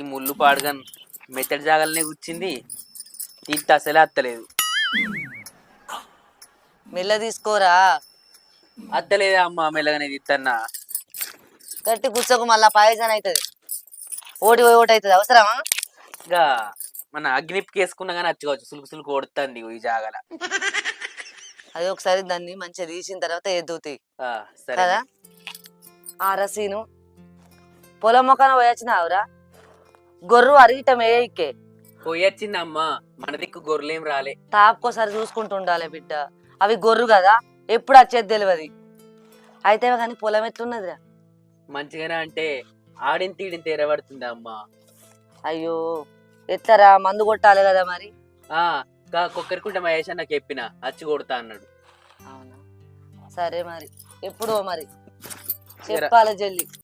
ఈ ముళ్ళు పాడుగాను మెత్తడి జాగలనే కూర్చింది. తీస్తే అసలే అత్తలేదు. మెల్ల తీసుకోరా? అత్తలేదే అమ్మ మెల్లగానే తీత్తన్నా గట్టి కూర్చోకు మళ్ళా పాయజన్ అవుతుంది ఓటి పోయి ఓటి అవుతుంది అవసరమా? ఇంకా మన అగ్నిప్కి వేసుకున్నా కానీ అచ్చుకోవచ్చు. సులుకు సులుకు కొడుతుంది ఈ జాగల. అది ఒకసారి దాన్ని మంచిగా తీసిన తర్వాత ఎద్దుతాయి సరే. కదా? ఆ రసీను పొలం మొక్కన పోయొచ్చినావురా గొర్రు అరిగిటం ఏ ఇక్కే పోయొచ్చింది అమ్మ మన దిక్కు గొర్రెలేం రాలే. తాపుకోసారి చూసుకుంటూ ఉండాలి బిడ్డ. అవి గొర్రు కదా ఎప్పుడు వచ్చేది తెలియదు అయితే కానీ పొలం ఎట్లున్నదిరా? మంచిగానే అంటే ఆడిన తీడిన తెరబడుతుంది అమ్మ? అయ్యో ఎట్లరా మందు కొట్టాలి కదా మరి? ఆ గా కొక్కరికుంట మహేష్ నాకు చెప్పిన అచ్చి కొడతా అన్నాడు. అవునా? సరే మరి. ఎప్పుడో మరి. చెప్పాలి జల్లి.